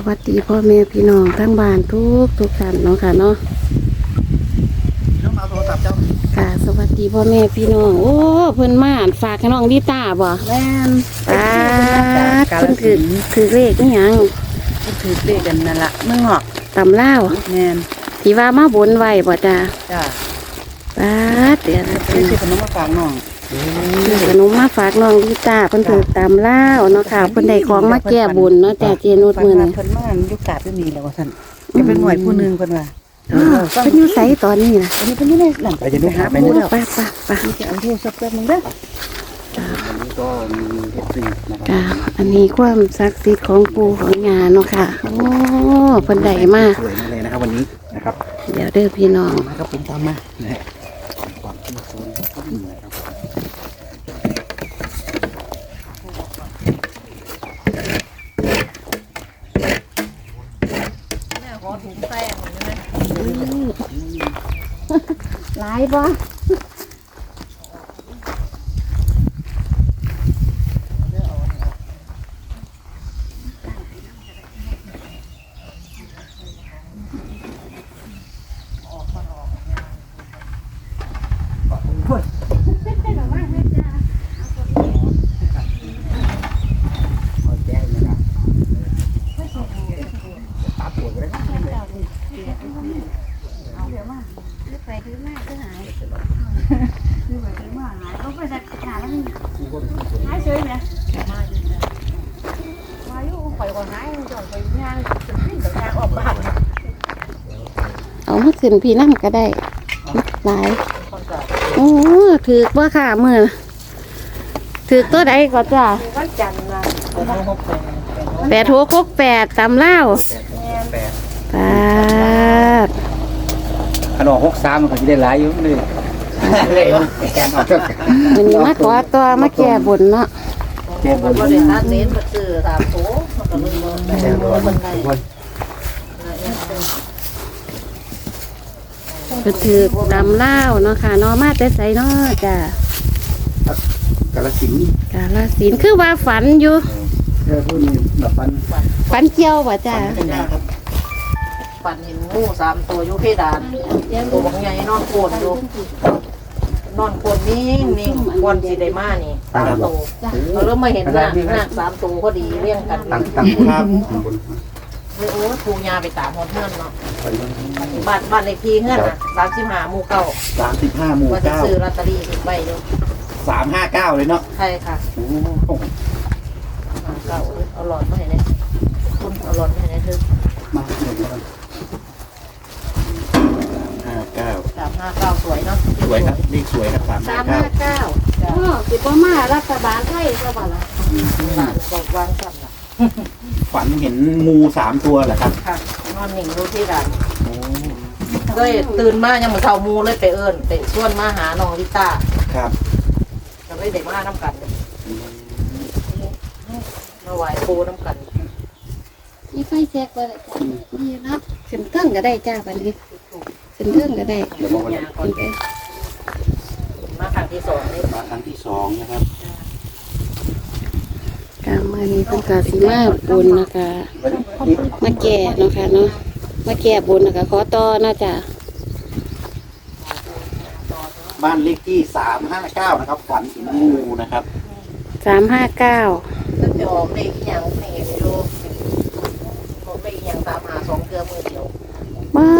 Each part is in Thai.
ค่ะสวัสดีพ่อแม่พี่น้องทั้งบ้านทุกทุกท่านเนาะค่ะเนาะน้องเอาโทรศัพท์เจ้าค่ะสวัสดีพ่อแม่พี่น้องโอ้เพิ่นมาอ่านฝากให้น้องดิตาบ่แม่นตาดเพิ่นถือถือเลขนี่หยังถือเลขกันนั่นละเมืองนอกตำเล่าวแม่นที่ว่ามาบนไว้บ่จ้าจ้าตาดเดี๋ยวนะไม่ใช่ขนมมาฝากน้อง ซื้อขนมมาฝากน้องดิตาเพิ่นถือตำเล่าวเนาะค่ะเพิ่นได้ของมาแก้บุญเนาะจ้าเจนุดมื้อนี้นี้เพิ่นมายุคกาดไม่มีแล้วว่าท่านจะเป็นหน่วยผู้หนึงเพิ่นว่าอ้าวเพิ่นอยู่ไสตอนนี้น่ะอันนี้เพิ่นอยู่ในหลังไปจะดูหาไปโอ้เนี่ยไปไปไปจะเอาโทรศัพท์แป๊บนึงเด้อวันนี้ก็มีเอฟซีนะครับค่ะอันนี้ความศักดิ์สิทธิ์ของปู่ของยาเนาะค่ะ โอ้เพิ่นได้มาสวยมากเลยนะครับวันนี้นะครับ เดี๋ยวเด้อพี่น้องมาครับผมตามมานะฮะความที่โซนนะครับนะครับ หลายบ่ เอาแจ้งนะครับตาปวดเลยนะ ไปถือมาคือหาย เอามาขึ้นพี่น้ำก็ได้หลายโอ้ถือว่าค่ะมือถือตัวใดก็จ้าวันจันทร์นะหกแปดแปดหัวคกแปดตำเล่าวแปดปาดขนมหกสามมันก็จะได้หลายอยู่เลยเลยแกงเอาเถอะวันนี้มาขอตัวมาแก้บุญเนาะแกงบนบ่ได้ตัดเน้นบ่ซื้อตามโตมันก็เลยบ่แกงบนบนก็ถือตำเล่าวเนาะค่ะเนาะมาแต่ใส่เนาะจ้ากาลสินธุ์กาลสินธุ์คือว่าฝันอยู่เออพูดนี่แบบฟันฝันเกี่ยวป่ะจ้าเป็นไงครับปั่นเห็นงูสามตัวอยู่เพดานตัวบางใหญ่นอนโคนอยู่ นอนโคนนิ่งนิ่งวันสิได้มานี่สามตัวเราเริ่มมาเห็นหน้าหน้าสามตัวก็ดีเรียงกันตั้งตั้งภาพบนเฮ้ยโอ้ทูยาไปตามหอดเฮือนเนาะไปบ้านบ้านเลขที่เฮือนน่ะสามสิบห้าหมู่เก้าสามสิบห้าหมู่ว่าจะเก้าซื้อลอตเตอรี่ถึงใบเดียวสามห้าเก้าเลยเนาะใช่ค่ะโอ้โหห้าเก้าเอาหลอดมาให้เนี่ยคุณเอาหลอดมาให้เนี่ยเธอมาหนึ่งแล้วกันห้าเก้าสามห้าเก้าสวยเนาะสวยครับเลขสวยครับสามสาห้ามเก้าห้าเก้าอ๋อสิบ่มารัฐบาลไทยก็บ่ล่ะบ้านบอกวางสั่นล่ะฝันเห็นงูสามตัวเหรอครับค่ะนอนหนิ่งดูที่ร้านโอ้เลยตื่นมายังมือเช้ามูเลยไปเอิญไปชวนมาหาน้องลิต้าครับก็เลยได้มาน้ำกันมาไหว้ปูน้ำกันนี่ไฟแจกบ่ได้จ้านี่เนาะขึ้นเทิงก็ได้จ้าบัดนี้ ขึ้นเทิงก็ได้เดี๋ยวมองกันก่อนมาครั้งที่สองนี่มาครั้งที่สองนะครับกามื้อนี้เพิ่นก็สิมาบุญนะคะมาแก้เนาะค่ะเนาะมาแก้บุญนะคะขอต่อเนาะจ้าบ้านเลขที่สามห้าเก้านะครับฝันถึงงูนะครับสามห้าเก้าถ้าจะออกเลขอหย่างไม่เห็นอยู่ผมเลขอหย่างตามหาสองเกลือมือเดียวว้า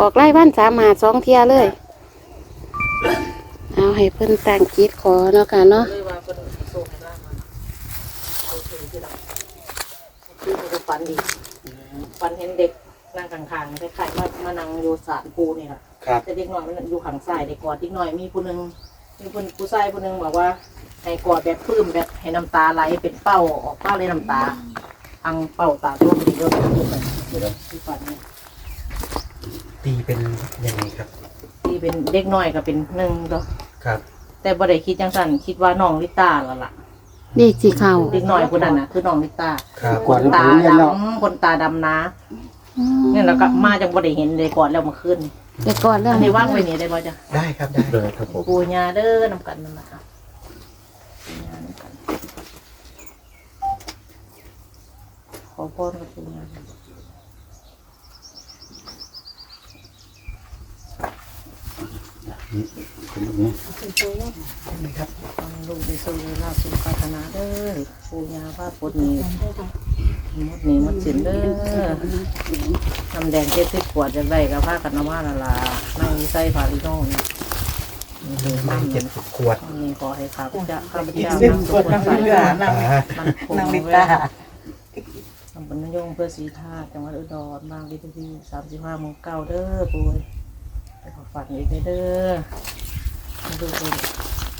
ออกไล่บ้านสามหาสองเทียเลย เอาให้เพิ่นตั้งจิตขอเนาะค่ะเนาะเลยว่าคนส่งให้ล่างมาโอเคที่เราคือมันจะฝันดีฝันเห็นเด็กนั่งข้างๆคล้ายๆว่ามานั่งอยู่ศาลปูนี่แหละครับแต่เด็กน้อยมันอยู่ข้างซ้ายเด็กกอดเด็กน้อยมีผู้หนึงมีคนผู้ชายผู้หนึงบอกว่าให้กอดแบบปลื้มแบบให้น้ำตาไหลเป็นเป้าออกเป้าเลยน้ำตาอังเป้าตาตัวดีด้วยที่ฝันเนี่ย ตีเป็นยังไงครับ ที่เป็นเด็กน้อยก็เป็นหนึ่งตัวครับ แต่บ่ได้คิดจังสันคิดว่าน้องลิต้าแล้วล่ะนี่สิเข้าเด็กน้อยคนนั้นน่ะคือน้องลิต้าครับคนตาดำคนตาดำนะเนี่ยแล้วก็มาจังบ่ได้เห็นเลยก่อนแล้วเมาขึ้นแต่ก่อนเรื่องอันนี้ว่างไว้นี่ได้บ่จ้ะได้ครับได้เลยครับผมปูญาเด้อนำกันนั่นล่ะครับปูญานำกันขออพรกับปูงา นผมแบบนี้ฟังลูกไปสู่ลาสู่ปรารถนาเด้อปูญาพาปดนี้มดนี้มดสินเด้อน้ำแดงเจ็ดสิบขวดจะได้กับผ้ากันเอามาละลานั่งใส่ผ้าลิโน่นี่นี่คือไม่น้ำเจ็ดสิบขวดนี่ขอให้ข้าพเจ้าข้าพเจ้าสิบขวดน้ำใส่เหลือน้อ่ามันคงนางลิตาตำบลนยงเพื่อสีธาจังหวัดอุดรบางวิธีสามสิบห้าโมงเก้าเด้อปุ้ย ฝันอีกเด้อมาดูเลย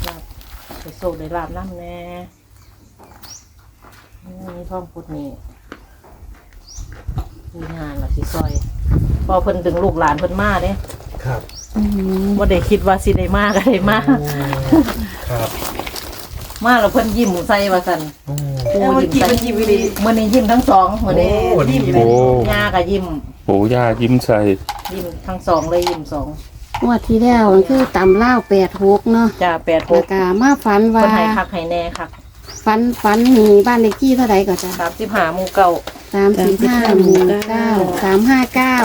ลาบไปโศกได้ลาบน้ำแน่นี่ท้องพุดนี่มีงานละสิซอยพอเพิ่นถึงลูกหลานเพิ่นมาเด้ครับอืมว่าได้คิดว่าสิได้มาก็ได้มาครับ มาแล้วเพิ่นยิ้มใส่ว่าซั่นโอ้ปูเมื่อยิ้มกี้ใส่มันยิ้มดีมื้อนี้ยิ้มทั้งสองมื้อนี้โอ้ยิ้มโอ้ย่าก็ยิ้มโหย่ายิ้มใส่ยิ้มทั้งสองเลยยิ้มสอง งวดที่แล้วมันคือตำเล่าวแปดหกเนาะจ้าแปดหแล้วกก็มาฝันว่าเพิ่นให้คักให้แน่คักฝันฝันมีบ้านเลขที่เท่าไหร่ก็จะสามสิบห้าหมู่เก่าสามสิบห้าหมู่เก้าสามห้าเก้า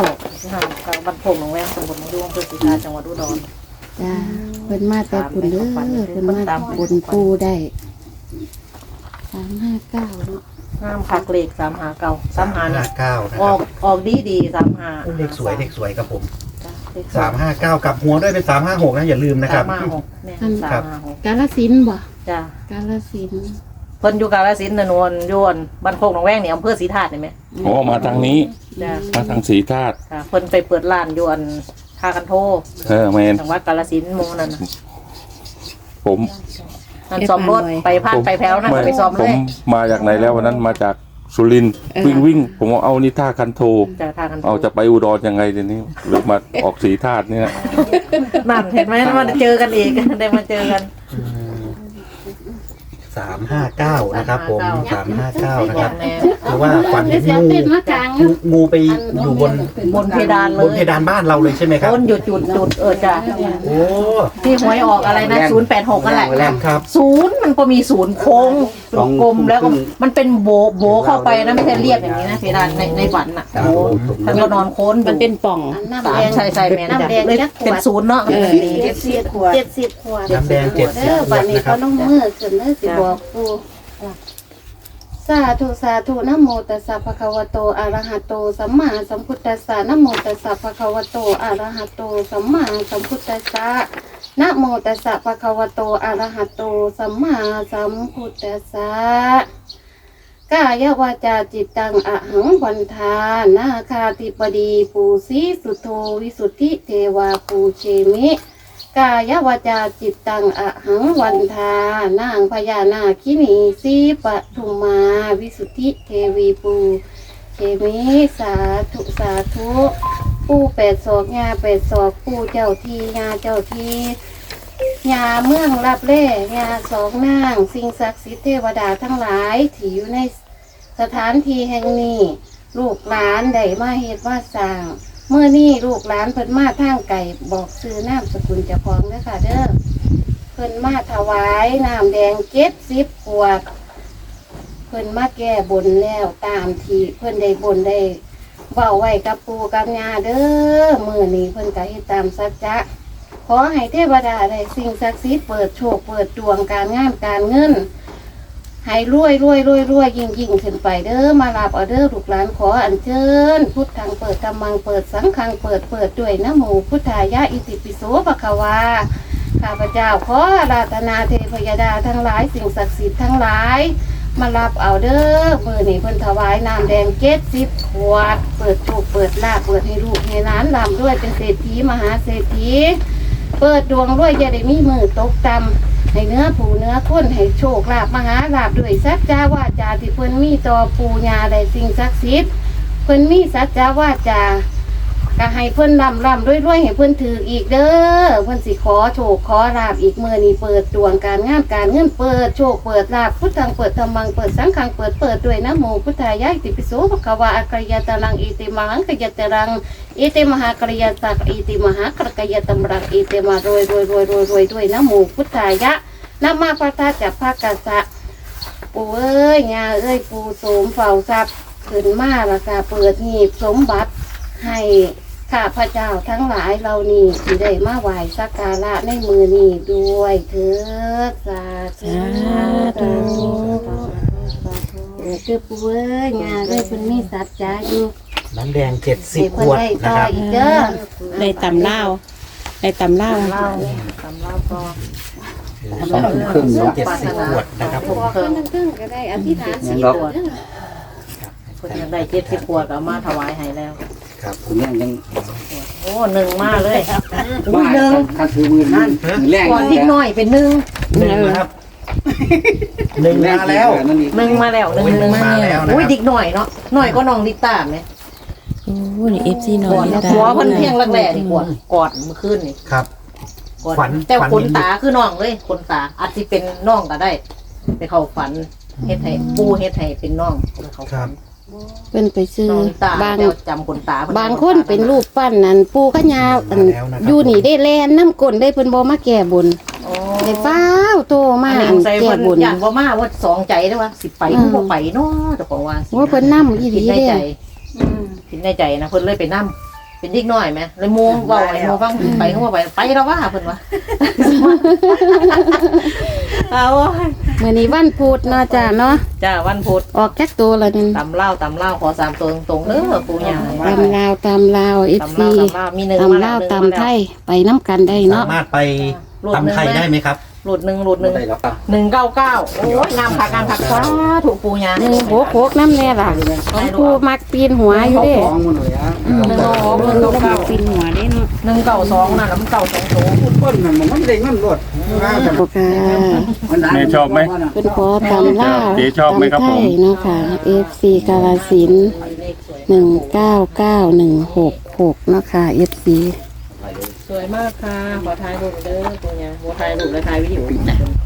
สิบห้าหมู่เก่าบ้านโพงหนองแวงตำบลหนองดวงอำเภอศรีราชาจังหวัดอุดร จ้าเพิ่นมาแต่ปุ่นเด้อเพิ่นมาปุ่นปูได้สามห้าเก้าเนาะห้ามคักเลขสามหาเก่าสามหาห้าน่ะเก้านะอครัอบกออกดีดีสามหาเลขสวยเลขสวยครับผมจ้ะเลข สามห้าเก้ากลับหัวด้วยเป็นสามห้าหกนะอย่าลืมนะครับ สามห้าหกแม่สามห้าหกกาลสินธุ์บ่จ้ากาลสินธุ์เพิ่นอยู่กาฬสินธุ์นะนวลยวนบ้านโคกหนองแวงนี่อำเภอศรีธาตุนี่ไหมโอ้มาทางนี้จ้ามาทางสีธาตุค่ะเพิ่นไปเปิดร้านอยวนทากันโทเออแมนจังหวัดกาฬสินธุ์หมู่นั่นน่ะผมนั่นซ้อมรถไปพานไปแพ้วนั่นก็ไปซ้อมผเลมยมาจากไหนแล้ววันนั้นมาจาก สุรินทร์วิ่งวิ่งผมเอานิท่าคันโทจากทากันโทเอาจะไปอุดรยังไงเดี๋ยวนี้หรือมาออกสีธาตุเนี่ยนั่นเห็นไหมมาเจอกันอีก ได้มาเจอกัน สามห้าเก้านะครับ ผมสามห้าเก้านะครับแน่หรือว่าฝันเดี๋เห็ยวนเสียงงูเต้นมากลางงูงูไปอยู่บนบนเพดานเลบนเพยดานบ้านเราเลยใช่ไหมครับ บนหยุดจุดจุดเออจ้ะโอ้ที่หวยออกอะไรนะศูนย์แปดหกนั่นแหละ ครับ ศูนย์มันก็มีศูนย์โค้งกลมแล้วก็มันเป็นโบโบเข้าไปนะไม่ใช่เรียบอย่างนี้นะเพดานในในฝันน่ะโอ้ท่านก็นอนโค้นมันเป็นป่องอันน้ำสาแดมงใช่ใช่แม่นจ้ะน้ำแดงเลยจักขวดเป็นศูนย์เนาะเออ เจ็ดสิบขวดเจ็ดสิบขวดน้ำแดงเจ็ดสิบเด้อขวบัดดนี้นะคก็รับน้องมือขึ้นเด้อสิบอกปูสาธุสาธุนะโมตัสสะภะคะวะโตอะระหะโตสัมมาสัมพุทธัสสะนะโมตัสสะภะคะวะโตอะระหะโตสัมมาสัมพุทธัสสะนะโมตัสสะภะคะวะโตอะระหะโตสัมมาสัมพุทธัสสะกายวาจาจิตตังอะหังวันทานาคาติปดีปูสีสุโธวิสุทธิเทวาปูเชมิ กายวาจาจิตตังอะหังวันทานางพญานาคินีสีปทุมาวิสุทธิเทวีปูเชมิสาธุสาธุปูแปดศอกงาแปดศอกปูเจ้าทีงาเจ้าทีงาเมืองรับเล่งาสองนาง สิ่งศักดิ์สิทธิ์เทวดาทั้งหลายที่อยู่ในสถานที่แห่งนี้ ลูกหลานได้มาเฮ็ดมาสร้าง เมื่อนี้ลูกหลานเพิ่นมาทางไก่บอกซื้อน้ำสกุลเจะพองเด้อค่ะเด้อเพิ่นมาถวายน้ำแดงเจ็ดสิบขวด เพิ่นมาแก้บนแล้วตามที่เพิ่นได้บนได้เว้าไว้กับปูกับยาเด้อมื้อนี้เพิ่นก็เฮ็ดตามสัจจะขอให้เทวดาได้สิ่งศักดิ์สิทธิ์เปิดโชคเปิดดวงการงานการเงิน ให้รวยรวยรวยรวยยิ่งยิ่งขึ้นไปเด้อมาลาบเอาเด้อลูกหลานขออัญเชิญ พุทธังเปิดธรรมังเปิดสังฆังเปิดเปิดด้วยนะโมพุทธายะอิติปิโสภควาข้าพเจ้าขออาราธนาเทพยดาทั้งหลายสิ่งศักดิ์สิทธิ์ทั้งหลาย มารับเอาเด้อมือนี้เพิ่นถวายน้ำแดงเจ็ดสิบขวด เปิดโชคเปิดลาเปิดให้ลูกให้หลานลำด้วยเป็นเศรษฐีมหาเศรษฐีเปิดดวงด้วยจะได้มีมือตกต่ำ ให้เนื้อผูเนื้อข้นให้โชคลาภมหาลาภด้วยสัจจาวาจาที่เพิ่นมีต่อปูญาได้สิ่งศักดิ์สิทธิ์เพิ่นมีสัจจาวาจา ก็ให้เพิ่อนร่ำร่ำด้วยด้วยให้เพิ่อนถืออีกเด้อเพิ่อนสิขอโชคขอลาภอีกเมื่อนี้เปิดดวงการงานการเงินเปิดโชคเปิดลาภพุทธังเปิดธรรมังเปิดสังฆังเปิดเปิดด้วยนะโมพุทธายะอิติปิโสภควาอัครยตารังอิติมังคยตรังอิติมหากรยตักอิติมหากรกยตมรักอิติมารวยรวยรวยรวยรวยด้วยนะหมู่พุทธายะนะมาพระธาตุจับพระกษัตริย์ปู่เอ้ยงาเอ้ยปูโสมเฝ้าทรัพย์ขึ้นมาล้วก็เปิดหีบสมบัติให้ ข้าพระเจ้าทั้งหลายเรานี่ที่ได้มาไหว้สักการะในมือนี้ด้วยเถิดสาธุสาธุเออคือปูเอ้ยงานเลยเพิ่นมีสัจจะอยู่น้ำแดงเจ็ดสิบให้ขเพิ่นวดได้นะต่อครับ อีกเด้อได้ตำเล่าวได้ตำเล่าวเล่าตำเล่าก็สองถึงครึ่งเนาะเจ็ดสิบขวดนะครับผม บอกเพิ่นทั้งๆก็ได้อธิษฐานสีครับตัวเด้อเพิ่นยังได้เจ็ดสิบขวดเอามาถวายให้แล้ว ครับผมยังยังโอ้หนึ่งมาเลยบ้าคันถือมือนั่นแรงก่อนที่น้อยเป็นหนึ่งหนึ่งนะครับหนึ่งมาแล้วหนึ่งมาแล้วหนึ่งหนึ่งมาแล้วอุ้ยดิกหน่อยเนาะหน่อยก็น้องดิตาไหมโอ้นี่เอฟซีน้ก่ออนยหัวเพิ่นเพียงแรกๆนี่ก่อนก่อนเมื่อคืนนี่ครับก่อนฝันแต่ฝันขนเห็นตาคือน้องเลยขนตาอาจจะเป็นน้องก็ได้ ไปเข้าฝันเฮ็ดให้ปูเฮ็ดให้เป็นน้องไปเข้าฝัน เพิ่นไปซื้อน้องตาบาง เดี๋ยวจำขนตาเพิ่บางคนเป็นรูปปั้นนั่นปูขยาอันแล้วนะครับ อยู่นี่ได้แลนน้ำกลนได้เพิ่นบ่มาแก้บนโอ้ได้ฟ้าวโตมาอันนี้อันใส่แก้เพิ่นบนยันบ่มาว่าสองใจได้ว่าสิไปอืม บ่ไปเนาะเจ้าของว่าสิว่าเพิ่นนำอีหคิลีดในเด้ใจอืมคิดในใจนะเพิ่นเลยไปนํ เป็นเด็กน้อยไหมเลยโมงเว้าให้โมฟังไปเขาบ่ไปไปแล้วว่าเพิ่นว่าเอามื้อนี้วันพุธเนาะจ้าเนาะจ้าวันพุธออกจักตัวละนึงตำเล่าตำเล่าขอสามตัวตรงๆเด้อปู่ย่าตำลาวตำลาวตำ FC เล่าตำเล่ามีหนึ่งตำมาลาวแล้วตำไทยไปน้ำกันได้สาเนาะมารถไปตำไทยได้ไหมครับ หลุดหนึ่งหลุดหนึ่งได้แล้วป่ะหนึ่งเก้าเก้าโอ้ยงามผักงามผักสาถูกปู่ย่าหนึ่งโบกโคกน้ำแน่ล่ะของปูมักปีนหัวอยู่เด้ฟ้องมันเลยอะหนึ่งเก้าเบิ่งแล้วมักปีนหัวเด้เนาะหนึ่งเก้าสองนั่นแล้วมันเก้าสองโถต้นมันมันได้เงินรวดโอเคแม่ชอบไหมเป็นขอตำลาวเจ๊ชอบไหมครับตำไทผมยเนาะค่ะ FC กาลสินธุ์เลขสวยหนึ่งเก้าเก้าหนึ่งหกหกเนาะค่ะ FC สวยมากค่ะ ขอถ่ายรูปเด้อปู่ย่าขอถ่ายรูปและถ่ายวิดีโอ